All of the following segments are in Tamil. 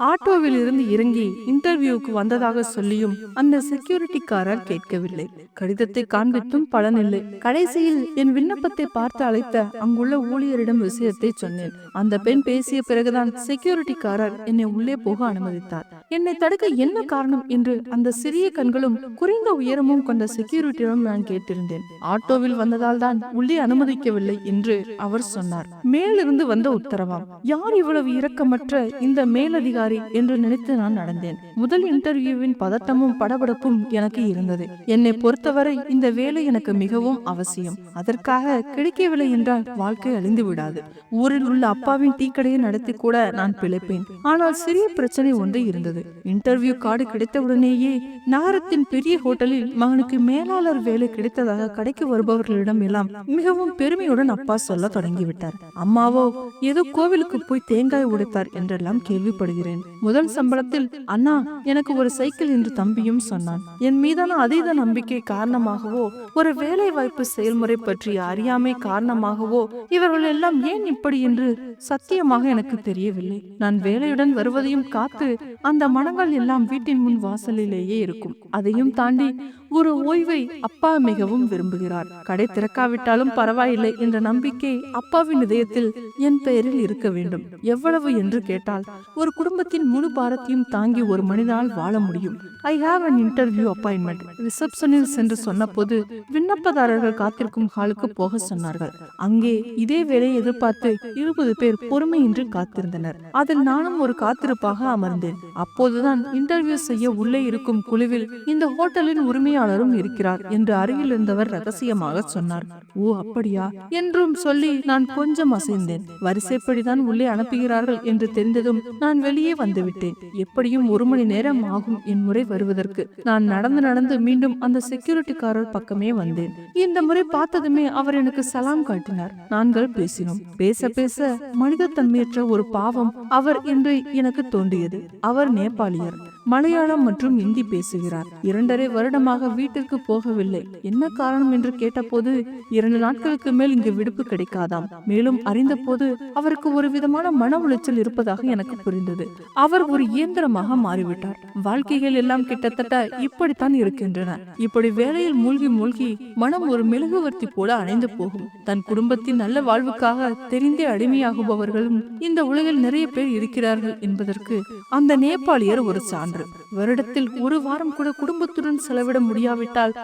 ஆட்டோவில் இருந்து இறங்கி இன்டர்வியூக்கு வந்ததாக சொல்லியும் அந்த செக்யூரிட்டிக்காரர் கேட்கவில்லை. கடிதத்தை காண்பித்தும் பலனில்லை. கடைசியில் என் விண்ணப்பத்தை பார்த்து அழைத்த அங்குள்ள ஊழியரிடம் விஷயத்தை சொன்னேன். அந்த பெண் பேசிய பிறகுதான் செக்யூரிட்டிக்காரர் என்னை உள்ளே போக அனுமதித்தார். என்னை தடுக்க என்ன காரணம் என்று அந்த சிறிய கண்களும் குறைந்த உயரமும் கொண்ட செக்யூரிட்டியிடம் நான் கேட்டிருந்தேன். ஆட்டோவில் வந்ததால் தான் உள்ளே அனுமதிக்கவில்லை என்று அவர் சொன்னார். மேலிருந்து வந்த உத்தரவாம். யார் இவ்வளவு இரக்கமற்ற இந்த மேலதிகாரி? என்று நினைத்து நான் நடந்தேன். முதல் இன்டர்வியூவின் பதட்டமும் படபடப்பும் எனக்கு இருந்தது. என்னை பொறுத்தவரை இந்த வேலை எனக்கு மிகவும் அவசியம். அதற்காக கிடைக்கவில்லை என்றால் வாழ்க்கை அழிந்து விடாது ஊரில் உள்ள அப்பாவின் டீக்கடையை நடத்தி கூட நான் பிழைப்பேன். ஆனால் சிறிய பிரச்சனை ஒன்று இருந்தது. இன்டர்வியூ கார்டு கிடைத்தவுடனேயே நகரத்தின் பெரிய ஹோட்டலில் மகனுக்கு மேலாளர் வேலை கிடைத்ததாக கடைக்கு வருபவர்களிடம் எல்லாம் மிகவும் பெருமையுடன் அப்பா சொல்ல தொடங்கிவிட்டார். அம்மாவோ ஏதோ கோவிலுக்கு போய் தேங்காய் உடைத்தார் என்றெல்லாம் கேள்விப்படுகிறேன். முதல் சம்பளத்தில் அண்ணா எனக்கு ஒரு சைக்கிள் என்று தம்பியும் சொன்னான். என் மீதான அதீத நம்பிக்கை காரணமாகவோ ஒரு வேலை வாய்ப்பு செயல்முறை பற்றிய அறியாமை காரணமாகவோ இவர்கள் எல்லாம் ஏன் இப்படி என்று சத்தியமாக எனக்கு தெரியவில்லை. நான் வேலையுடன் வருவதையும் காத்து அந்த மனங்கள் எல்லாம் வீட்டின் முன் வாசலிலேயே இருக்கும். அதையும் தாண்டி ஒரு ஓய்வை அப்பா மிகவும் விரும்புகிறார். கடை திறக்காவிட்டாலும் பரவாயில்லை என்ற நம்பிக்கை அப்பாவின் இதயத்தில் என் பெயரில் இருக்க வேண்டும். எவ்வளவு என்று கேட்டால் ஒரு குடும்பத்தின் முழு பாரத்தையும் தாங்கி ஒரு மனிதனால் வாழ முடியும். I have an interview appointment ரிசப்ஷனில் சென்று சொன்னபோது விண்ணப்பதாரர்கள் காத்திருக்கும் ஹாலுக்கு போக சொன்னார்கள். அங்கே இதே வேலையை எதிர்பார்த்து இருபது பேர் பொறுமையின்றி காத்திருந்தனர். அதில் நானும் ஒரு காத்திருப்பாக அமர்ந்தேன். அப்போதுதான் இன்டர்வியூ செய்ய உள்ளே இருக்கும் குழுவில் இந்த ஹோட்டலின் உரிமையாளரும் இருக்கிறார் என்று அருகில் இருந்தவர் ரகசியமாக சொன்னார். ஓ அப்படியா? என்றும் சொல்லி நான் கொஞ்சம் அசைந்தேன். வரிசைப்படிதான் உள்ளே அனுப்புகிறார்கள் என்று தெரிந்ததும் நான் வெளியே வந்துவிட்டேன். எப்படியும் ஒரு மணி நேரம் ஆகும் என் முறை வருவதற்கு. நான் நடந்து நடந்து மீண்டும் அந்த செக்யூரிட்டிக்காரர் பக்கமே வந்தேன். இந்த முறை பார்த்ததுமே அவர் எனக்கு சலாம் காட்டினார். நாங்கள் பேசினோம். பேச பேச மனித தன்மையற்ற ஒரு பாவம் அவர் என்று எனக்கு தோன்றியது. அவர் நேபாளியர். மலையாளம் மற்றும் இந்தி பேசுகிறார். இரண்டரை வருடமாக வீட்டிற்கு போகவில்லை. என்ன காரணம் என்று கேட்டபோது இரண்டு நாட்களுக்கு மேல் இங்கு விடுப்பு கிடைக்காதாம். மேலும் அறிந்தபோது அவருக்கு ஒரு விதமான மன உளைச்சல் இருப்பதாக எனக்கு புரிந்தது. அவர் ஒரு இயந்திரமாக மாறிவிட்டார். வாழ்க்கைகள் எல்லாம் கிட்டத்தட்ட இப்படித்தான் இருக்கின்றன. இப்படி வேலையில் மூழ்கி மூழ்கி மனம் ஒரு மெழுகுவர்த்தி போல அணைந்து போகும். தன் குடும்பத்தின் நல்ல வாழ்வுக்காக தெரிந்தே அடிமையாகுபவர்களும் இந்த உலகில் நிறைய பேர் இருக்கிறார்கள் என்பதற்கு அந்த நேபாளியர் ஒரு சான்று. வருடத்தில் ஒரு வாரம் கூட குடும்பத்துடன் செலவிட முடியாவிட்டால்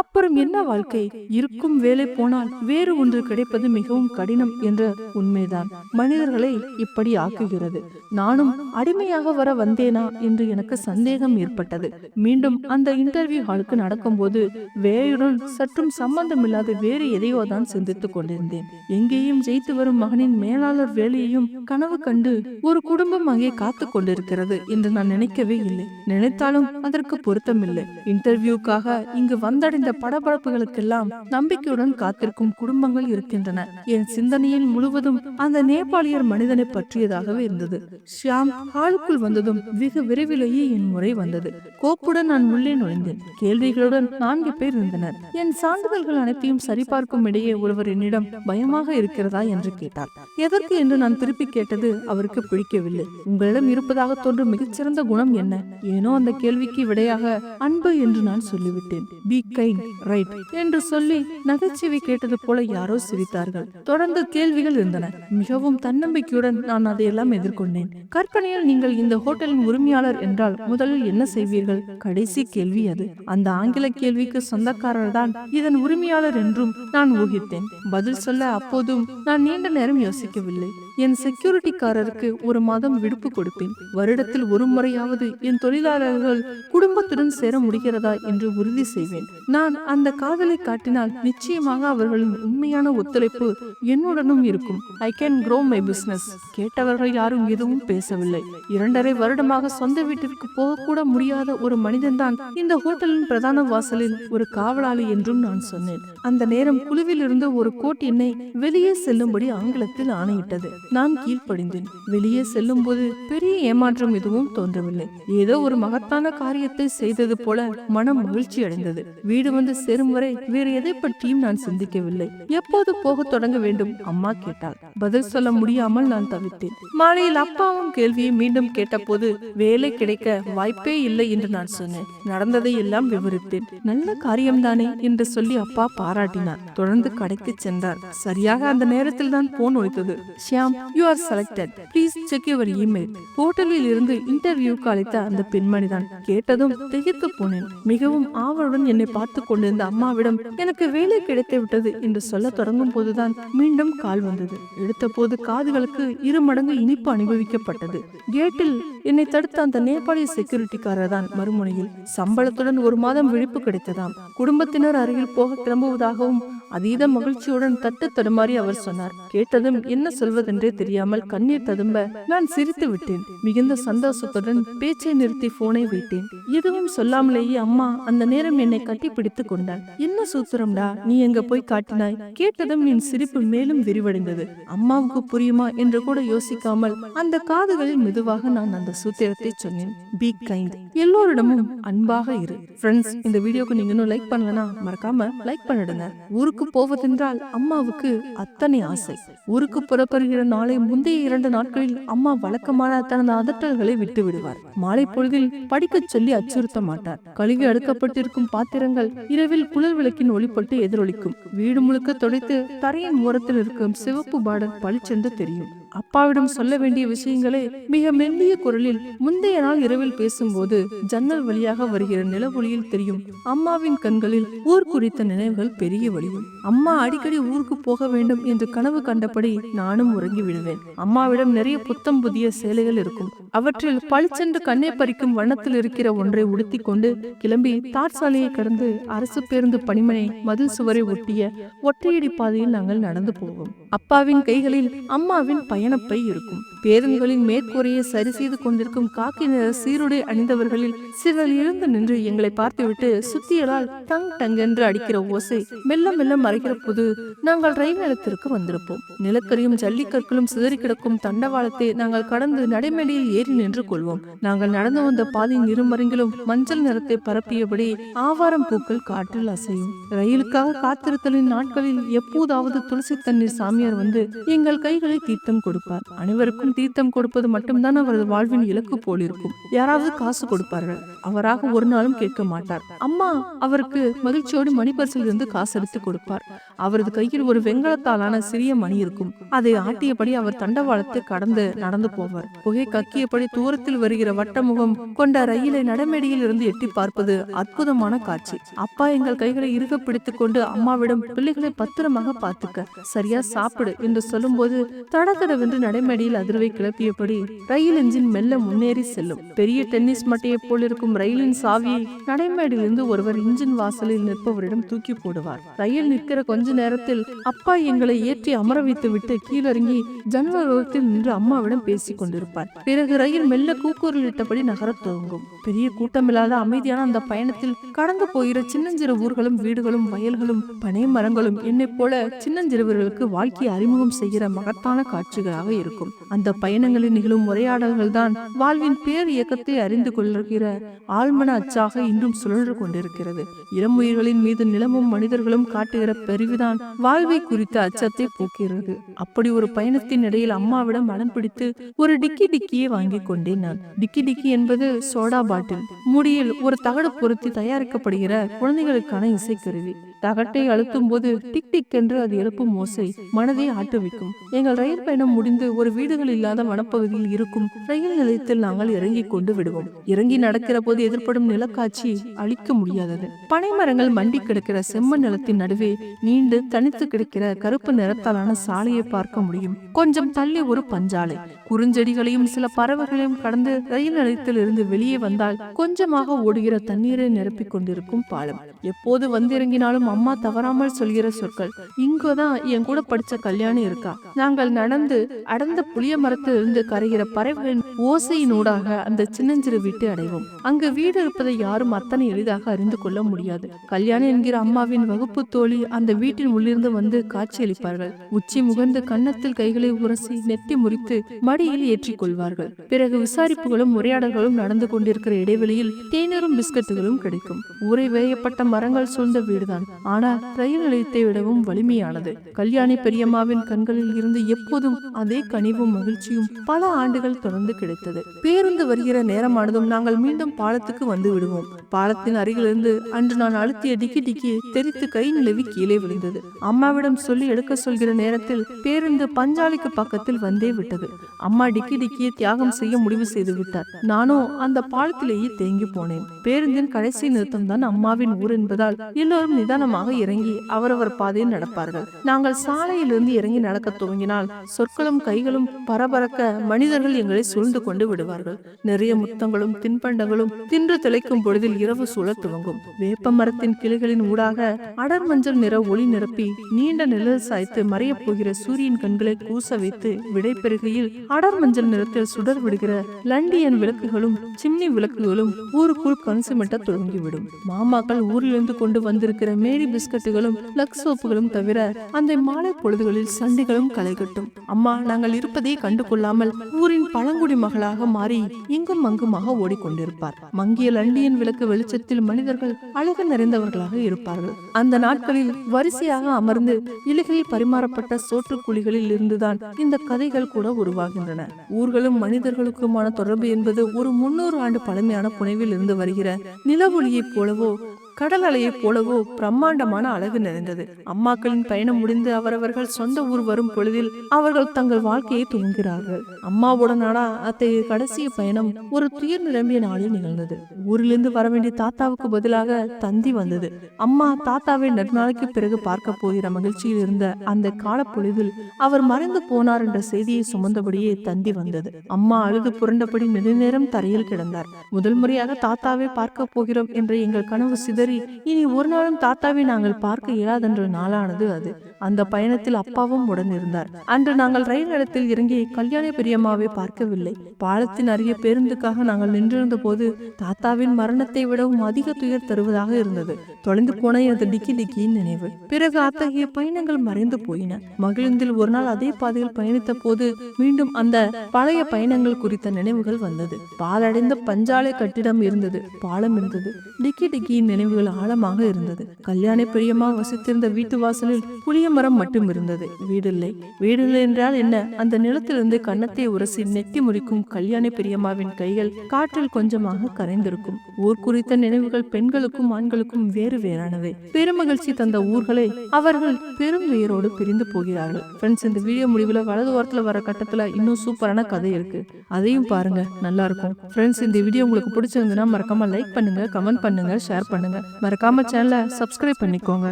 அப்புறம் என்ன வாழ்க்கை? இருக்கும் வேலை போனால் வேறு ஒன்று கிடைப்பது மிகவும் கடினம் என்ற உண்மைதான். மனிதர்களை இப்படி ஆக்குகிறது. நானும் அடிமையாக வர வந்தேனா என்று எனக்கு சந்தேகம் ஏற்பட்டது. மீண்டும் அந்த இன்டர்வியூ ஹாலுக்கு நடக்கும்போது வேலையுடன் சற்றும் சம்பந்தமில்லாத வேறு எதையோ தான் சிந்தித்துக் கொண்டிருந்தேன். எங்கேயும் ஜெயித்து வரும் மகனின் மேலாளர் வேலையையும் கனவு கண்டு ஒரு குடும்பம் அங்கே காத்து கொண்டிருக்கிறது என்று நான் நினைக்கவே இல்லை. நினைத்தாலும் அதற்கு பொருத்தமில்லை. இன்டர்வியூக்காக இங்கு வந்தடைந்த படபடப்புகளுக்கெல்லாம் நம்பிக்கையுடன் காத்திருக்கும் குடும்பங்கள் இருக்கின்றன. என் சிந்தனையில் முழுவதும் அந்த நேபாளியர் மனிதனை பற்றியதாகவே இருந்தது. ஷியாம் ஹாலுக்குள் வந்ததும் வெகு விரைவிலேயே என் முறை வந்தது. கோப்புடன் நான் உள்ளே நுழைந்தேன். கேள்விகளுடன் நான்கு பேர் இருந்தனர். என் சான்றிதழ்கள் அனைத்தையும் சரிபார்க்கும் இடையே ஒருவர் என்னிடம் பயமாக இருக்கிறதா? என்று கேட்டார். எதற்கு? என்று நான் திருப்பி கேட்டது அவருக்கு பிடிக்கவில்லை. உங்களிடம் இருப்பதாக தோன்றும் மிகச்சிறந்த குணம் என்ன? ஏனோ அந்த கேள்விக்கு விடையாக அன்பு என்று நான் சொல்லிவிட்டேன். பி கைண்ட் ரைட் என்று சொல்லி நகைச்சுவை கேட்டது போல யாரோ சிரித்தார்கள். தொடர்ந்து கேள்விகள் இருந்தன. மிகவும் தன்னம்பிக்கையுடன் நான் அதையெல்லாம் எதிர்கொண்டேன். கற்பனையில் நீங்கள் இந்த ஹோட்டலின் உரிமையாளர் என்றால் முதலில் என்ன செய்வீர்கள்? கடைசி கேள்வி அது. அந்த ஆங்கில கேள்விக்கு சொந்தக்காரர் தான் இதன் உரிமையாளர் என்றும் நான் ஊகித்தேன். பதில் சொல்ல அப்போதும் நான் நீண்ட நேரம் யோசிக்கவில்லை. என் செக்யூரிட்டிக்காரருக்கு ஒரு மாதம் விடுப்பு கொடுப்பேன். வருடத்தில் ஒரு முறையாவது என் தொழிலாளர்கள் குடும்பத்துடன் சேர முடிகிறதா என்று உறுதி செய்வேன். நான் அந்த காதலை காட்டினால் நிச்சயமாக அவர்களின் உண்மையான ஒத்துழைப்பு என்னுடனும் இருக்கும். I can grow my business கேட்டவர்கள் யாரும் எதுவும் பேசவில்லை. இரண்டரை வருடமாக சொந்த வீட்டிற்கு போகக்கூட முடியாத ஒரு மனிதன்தான் இந்த ஹோட்டலின் பிரதான வாசலில் ஒரு காவலாளி என்றும் நான் சொன்னேன். அந்த நேரம் குழுவில் இருந்து ஒரு கோட் என்னை வெளியே செல்லும்படி ஆங்கிலத்தில் ஆணையிட்டது. நான் கீழ்ப்படிந்தேன். வெளியே செல்லும் போது பெரிய ஏமாற்றம் எதுவும் தோன்றவில்லை. ஏதோ ஒரு மகத்தான காரியத்தை செய்தது போல மனம் மகிழ்ச்சி அடைந்தது. வீடு வந்து சேரும் வரை வேறு எதை பற்றியும் நான் சிந்திக்கவில்லை. எப்போது போக தொடங்க வேண்டும்? அம்மா கேட்டாள். பதில் சொல்ல முடியாமல் நான் தவித்தேன். மாலையில் அப்பாவும் கேள்வியை மீண்டும் கேட்டபோது வேலை கிடைக்க வாய்ப்பே இல்லை என்று நான் சொன்னேன். நடந்ததை எல்லாம் விவரித்தேன். நல்ல காரியம்தானே என்று சொல்லி அப்பா பாராட்டினார். தொடர்ந்து கடைக்கு சென்றார். சரியாக அந்த நேரத்தில் தான் phone ஒழித்தது Shyam you are selected please check your email ஹோட்டலில் இருந்து இன்டர்வியூக்கு அழைத்த அந்த பெண்மணிதான். கேட்டதும் திகைத்து போனேன். மிகவும் ஆவலுடன் என்னை பார்த்து கொண்டிருந்த அம்மாவிடம் எனக்கு வேலை கிடைத்து விட்டது என்று சொல்ல தொடங்கும் போதுதான் மீண்டும் கால் வந்தது. எடுத்த போது காதுகளுக்கு இரு மடங்கு இனிப்பு அனுபவிக்கப்பட்டது. கேட்டில் என்னை தடுத்த அந்த நேபாளி செக்யூரிட்டிக்காரர் தான் மறுமுனையில் சம்பளத்துடன் ஒரு மாதம் விழிப்பு கிடைத்ததாம். குடும்பத்தினர் அருகில் போக கிளம்புவதாகவும் அதீத மகிழ்ச்சியுடன் தட்டு தடுமாறி அவர் சொன்னார். கேட்டதும் என்ன சொல்வதென்றே தெரியாமல் கண்ணீர் ததும்ப நான் சிரித்து விட்டேன். மிகுந்த சந்தோஷத்துடன் பேச்சை நிறுத்தி போனை வைத்தேன். எதுவும் சொல்லாமலேயே அம்மா அந்த நேரம் என்னை கட்டி பிடித்துக் கொண்டாள். என்ன சூத்திரம்டா நீ எங்க போய் காட்டினாய்? கேட்டதும் என் சிரிப்பு மேலும் விரிவடைந்தது. அம்மாவுக்கு புரியுமா என்று கூட யோசிக்காமல் அந்த காதுகளில் மெதுவாக நான் அந்த சூத்திரத்தை சொன்னேன். பி கைண்ட் எல்லோரிடமும் அன்பாக இரு. ஃப்ரெண்ட்ஸ் இந்த வீடியோக்கு நீங்க இன்னும் லைக் பண்ணலனா மறக்காம லைக் பண்ணிடுங்க. ஊருக்கு போவதென்றால் அம்மாவுக்கு அத்தனை ஆசை. ஊருக்கு புறப்படுகிற நாளை முந்தைய இரண்டு நாட்களில் அம்மா வழக்கமான தனது அதட்டல்களை விட்டு விடுவார். மாலை பொழுதில் படிக்கச் சொல்லி அச்சுறுத்த மாட்டார். கழுவி அடுக்கப்பட்டிருக்கும் பாத்திரங்கள் இரவில் குழல் விளக்கின் ஒளிப்பட்டு எதிரொலிக்கும். வீடு முழுக்க துடைத்து தரையின் ஓரத்தில் இருக்கும் சிவப்பு பார்டர் பளிச்சென்று தெரியும். அப்பாவிடம் சொல்ல வேண்டிய விஷயங்களை மிக மெல்லிய குரலில் முந்தைய நாள் இரவில் பேசும்போது ஜன்னல் வழியாக வருகிற நிலவொளியில் தெரியும் அம்மாவின் கண்களில் ஊர் குறித்த நினைவுகள் பெரிய வழியும் அம்மா அடிக்கடி ஊருக்கு போக வேண்டும் என்று கனவு கண்டபடி நானும் உறங்கி விடுவேன். அம்மாவிடம் நிறைய புத்தம் புதிய சேலைகள் இருக்கும். அவற்றில் பளிச்சென்று கண்ணை பறிக்கும் வண்ணத்தில் இருக்கிற ஒன்றை உடுத்திக் கொண்டு கிளம்பி தார் சாலையை கடந்து அரசு பேருந்து பணிமனை மதில் சுவரை ஒட்டிய ஒற்றையடி பாதையில் நாங்கள் நடந்து போவோம் அப்பாவின் கைகளில் அம்மாவின் பயணப்பை இருக்கும். பேருந்துகளின் மேற்கூரையை சரி செய்து கொண்டிருக்கும் காக்கி நிற சீருடை அணிந்தவர்களில் சிலர் எழுந்து நின்று எங்களை பார்த்துவிட்டு சுத்தியலால் டங் டங் என்று அடிக்கிற ஓசை மெல்ல மெல்ல மறைகிற போது நாங்கள் ரயில் நிலத்திற்கு வந்திருப்போம். நிலக்கரியும் ஜல்லிக்கற்களும் சிதறி கிடக்கும் தண்டவாளத்தை நாங்கள் கடந்து நடைமேடையில் ஏறி நின்று கொள்வோம். நாங்கள் நடந்து வந்த பாதையின் இருமருங்கிலும் மஞ்சள் நிறத்தை பரப்பியபடி ஆவாரம் பூக்கள் காற்றில் அசையும். ரயிலுக்காக காத்திருத்தலின் நாட்களில் எப்போதாவது துளசி தண்ணீர் சாமியார் வந்து எங்கள் கைகளை தீர்த்தம் கொடுப்பார். அனைவருக்கும் தீர்த்தம் கொடுப்பது மட்டும்தான் அவரது வாழ்வின் இலக்கு போல் இருக்கும். யாராவது காசு கொடுப்பார்கள். அவராக ஒரு நாளும் கேட்க மாட்டார். அம்மா அவருக்கு மகிழ்ச்சியோடு மணிப்பரிசில் இருந்து காசு எடுத்து கொடுப்பார். அவரது கையில் ஒரு வெங்கலத்தாலான சிறிய மணி இருக்கும். அதை ஆட்டியபடி அவர் தண்டவாளத்தை கடந்து நடந்து போவார். புகை கக்கியபடி தூரத்தில் வருகிற வட்டமுகம் கொண்ட ரயிலை நடமேடையில் இருந்து எட்டி பார்ப்பது அற்புதமான காட்சி. அப்பா எங்கள் கைகளை இறுக பிடித்துக் கொண்டு அம்மாவிடம் பிள்ளைகளை பத்திரமாக பார்த்துக்க சரியா சாப்பிடு என்று சொல்லும்போது தடதடவென்று நடைமேடையில் அதிர்வை கிளப்பியபடி ரயில் என்ஜின் மெல்ல முன்னேறி செல்லும். பெரிய டென்னிஸ் மட்டையைப் போல் இருக்கும் ரயிலின் சாவியை நடைமேடிலிருந்து ஒருவர் இன்ஜின் வாசலில் நிற்பவரிடம் தூக்கி போடுவார். ரயில் நிற்கிற கொஞ்ச நேரத்தில் அப்பா எங்களை ஏற்றி அமர வைத்து விட்டு கீழறங்கி ஜன்னலோரத்தில் நின்று அம்மாவிடம் பேசிக் கொண்டிருப்பார். பிறகு ரயில் மெல்ல கூக்குரலிட்டபடி நகரத் துவங்கும். பெரிய கூட்டமில்லாத அமைதியான அந்த பயணத்தில் கடந்து போகிற சின்னஞ்சிறு ஊர்களும் வீடுகளும் வயல்களும் பனை மரங்களும் என்னைப் போல சின்னஞ்சிறுவர்களுக்கு வாழ்க்கையை அறிமுகம் செய்கிற மகத்தான காட்சிகளாக இருக்கும். அந்த பயணங்களில் நிகழும் உரையாடல்கள் தான் வாழ்வின் பேர் இயக்கத்தை அறிந்து கொள்கிற ஆழ்மன அச்சாக இன்றும் சுழன்று கொண்டிருக்கிறது. இளமுயிர்களின் மீது நிலமும் மனிதர்களும் காட்டுகிற பெருவிதான் வாழ்வை குறித்த அச்சத்தை போக்குகிறது. அப்படி ஒரு பயணத்தின் இடையில் அம்மாவிடம் மனம் பிடித்து ஒரு டிக்கி டிக்கியை வாங்கி கொண்டேன் நான். டிக்கி டிக்கி என்பது சோடா பாட்டில். முடியில் ஒரு தகடு பொருத்தி தயாரிக்கப்படுகிற குழந்தைகளுக்கான இசைக்கருவி. தகட்டை அழுத்தும் போது டிக் டிக் என்று அது எழுப்பும் ஓசை மனதை ஆட்டுவிக்கும். எங்கள் ரயில் பயணம் முடிந்து ஒரு வீடுகள் இல்லாத வனப்பகுதியில் இருக்கும். ரயில் நிலையத்தில் நாங்கள் இறங்கிக் கொண்டு விடுவோம். இறங்கி நடக்கிற போது எதிர்ப்படும் நிலக்காட்சி அழிக்க முடியாதது. பனை மரங்கள் மண்டி கிடக்கிற செம்மண் நிலத்தின் நடுவே நீண்டு தனித்து கிடக்கிற கருப்பு நிறத்தாலான சாலையை பார்க்க முடியும். கொஞ்சம் தள்ளி ஒரு பஞ்சாலை. குறுஞ்செடிகளையும் சில பறவைகளையும் கடந்து ரயில் நிலையத்தில் இருந்து வெளியே வந்தால் கொஞ்சமாக ஓடுகிற தண்ணீரை நிரப்பிக் கொண்டிருக்கும் பாலம் எப்போது வந்திறங்கினாலும் அம்மா தவறாமல் சொல்கிற சொற்கள். இங்கதான் என் கூட படிச்ச கல்யாணி இருக்கா. நாங்கள் நடந்து அடர்ந்த புளிய மரத்திலிருந்து கரைகிற பறவைகளின் ஓசையினூடாக அந்த சின்னஞ்சிறு வீட்டை அடைவோம். அங்கு வீடு இருப்பதை யாரும் அத்தனை எளிதாக அறிந்து கொள்ள முடியாது. கல்யாணி என்கிற அம்மாவின் வகுப்பு தோழி அந்த வீட்டின் உள்ளிருந்து வந்து காட்சியளிப்பார்கள். உச்சி முகந்து கன்னத்தில் கைகளை உரசி நெத்தி முறித்து மடியில் ஏற்றிக் கொள்வார்கள் பிறகு விசாரிப்புகளும் உரையாடல்களும் நடந்து கொண்டிருக்கிற இடைவெளியில் தேநீரும் பிஸ்கட்டுகளும் கிடைக்கும். ஊரை வேயப்பட்ட மரங்கள் சூழ்ந்த வீடுதான். ஆனால் ரயில் நிலையத்தை விடவும் வலிமையானது. கல்யாணி பெரியம்மாவின் கண்களில் இருந்து எப்போதும் அதே கனிவும் மகிழ்ச்சியும் பல ஆண்டுகள் தொடர்ந்து கிடைத்தது. பேருந்து வருகிற நேரமானதும் நாங்கள் மீண்டும் பாலத்துக்கு வந்து விடுவோம். பாலத்தின் அருகிலிருந்து அன்று நான் அழுத்திய டிக்கி டிக்கி தெரித்து கை நிலவி கீழே விழுந்தது. அம்மாவிடம் சொல்லி எடுக்க சொல்கிற நேரத்தில் பேருந்து பஞ்சாலிக்கு பக்கத்தில் வந்தே விட்டது. அம்மா டிக்கி டிக்கியை தியாகம் செய்ய முடிவு செய்து விட்டார். நானும் அந்த பாலத்திலேயே தேங்கி போனேன். பேருந்தின் கடைசி நிறுத்தம் தான் அம்மாவின் ஊர் என்பதால் எல்லோரும் வேகமாக இறங்கி அவரவர் பாதையில் நடப்பார்கள். நாங்கள் சாலையிலிருந்து இறங்கி நடக்க துவங்கினால் சொற்களும் கைகளும் பரபரக்க மனிதர்கள் எங்களை சூழ்ந்து கொண்டு விடுவார்கள். நிறைய முத்தங்களும் தின்பண்டங்களும் தின்று திளைக்கும் பொழுதில் இரவு சூழத் துவங்கும். வேப்ப மரத்தின் கிளைகளின் ஊடாக அடர் மஞ்சள் நிற ஒளி நிரப்பி நீண்ட நிழல் சாய்த்து மறையப் போகிற சூரியன் கண்களை கூச வைத்து விடை பெறுகையில் அடர் மஞ்சள் நிறத்தில் சுடர் விடுகிற லண்டியன் விளக்குகளும் சிம்னி விளக்குகளும் ஊருக்குள் கண் சிமிட்ட தொடங்கிவிடும் மாமாக்கள் ஊரிலிருந்து கொண்டு வந்திருக்கிற மேரி பிஸ்கட்டுகளும் லக்ஸ் சோப்புகளும் தவிர அந்த மாலை பொழுதுகளில் சண்டைகளும் கலைகட்டும். அம்மா நாங்கள் இருப்பதை கண்டுகொள்ளாமல் ஊரின் பழங்குடி மகளாக மாறி இங்கும் அங்குமாக ஓடிக்கொண்டிருப்பார். மங்கிய லண்டியன் விளக்கு வெளிச்சத்தில் மனிதர்கள் அழகு நிறைந்தவர்களாக இருப்பார்கள். அந்த நாட்களில் வரிசையாக அமர்ந்து இலைகளில் பரிமாறப்பட்ட சோற்று குழிகளில் இருந்துதான் இந்த கதைகள் கூட உருவாகின்றன. ஊர்களும் மனிதர்களுக்குமான தொடர்பு என்பது ஒரு முன்னூறு ஆண்டு பழமையான புனைவில் இருந்து வருகிற நிலவொளியைப் போலவோ கடல் அலையைப் போலவோ பிரம்மாண்டமான அழகு நிறைந்தது. அம்மாக்களின் பயணம் முடிந்து அவரவர்கள் சொந்த ஊர் வரும் பொழுதில் அவர்கள் தங்கள் வாழ்க்கையை துவங்குகிறார்கள். அம்மாவுடனான அத்தகைய கடைசி பயணம் ஒரு துயர் நிரம்பிய நாளில் நிகழ்ந்தது. ஊரிலிருந்து வர வேண்டிய தாத்தாவுக்கு பதிலாக தந்தி வந்தது. அம்மா தாத்தாவை நெடுநாளைக்கு பிறகு பார்க்க போகிற மகிழ்ச்சியில் இருந்த அந்த காலப்பொழுதில் அவர் மறைந்து போனார் என்ற செய்தியை சுமந்தபடியே தந்தி வந்தது. அம்மா அழுது புரண்டபடி நெடுநேரம் தரையில் கிடந்தார். முதல் முறையாக தாத்தாவை பார்க்க போகிறோம் என்ற எங்கள் கனவு சிதறி இனி ஒரு நாளும் தாத்தாவை நாங்கள் பார்க்க இயலாதென்ற நாளானது அது. அந்த பயணத்தில் அப்பாவும் உடன் இருந்தார் அன்று நாங்கள் ரயில் நிலையத்தில் இறங்கி கல்யாண பெரியம்மாவை பார்க்கவில்லை. பாலத்தின் அருகே பேருந்துக்காக நாங்கள் நின்றிருந்த போது தாத்தாவின் மரணத்தை விடவும் அதிக துயர் தருவதாக இருந்தது. தொலைந்து போன எனது டிக்கி டிக்கியின் நினைவு. பிறகு அத்தகைய பயணங்கள் மறைந்து போயின. மகிழ்ந்தில் ஒரு நாள் அதே பாதையில் பயணித்த போது மீண்டும் அந்த பழைய பயணங்கள் குறித்த நினைவுகள் வந்தது. பாலடைந்த பஞ்சாலை கட்டிடம் இருந்தது. பாலம் இருந்தது. டிக்கி டிக்கியின் நினைவுகள் ஆழமாக இருந்தது. கல்யாண பெரியம்மா வசித்திருந்த வீட்டு வாசலில் புளிய மரம் மட்டும் இருந்தது. வீடில்லை. வீடில்லை என்றால் என்ன? அந்த நிலத்திலிருந்து கன்னத்தை உரசி நெட்டி முறிக்கும் கல்யாண பெரியம்மாவின் கைகள் காற்றில் கொஞ்சமாக கரைந்திருக்கும். ஊர் குறித்த நினைவுகள் பெண்களுக்கும் ஆண்களுக்கும் வேறு வேறானவை. பெருமகிழ்ச்சி தந்த ஊர்களை அவர்கள் பெரும் வேரோடு பிரிந்து போகிறார்கள். ஃப்ரெண்ட்ஸ் இந்த வீடியோ முடிவில் வலது ஓரத்தில் வர கட்டத்தில் இன்னும் சூப்பரான கதை இருக்கு. அதையும் பாருங்க. நல்லா இருக்கும். ஃப்ரெண்ட்ஸ் இந்த வீடியோ உங்களுக்கு பிடிச்சிருந்ததுன்னா மறக்காம லைக் பண்ணுங்க கமெண்ட் பண்ணுங்க ஷேர் பண்ணுங்க. மறக்காம சேனலை சப்ஸ்கிரைப் பண்ணிக்கோங்க.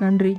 நன்றி.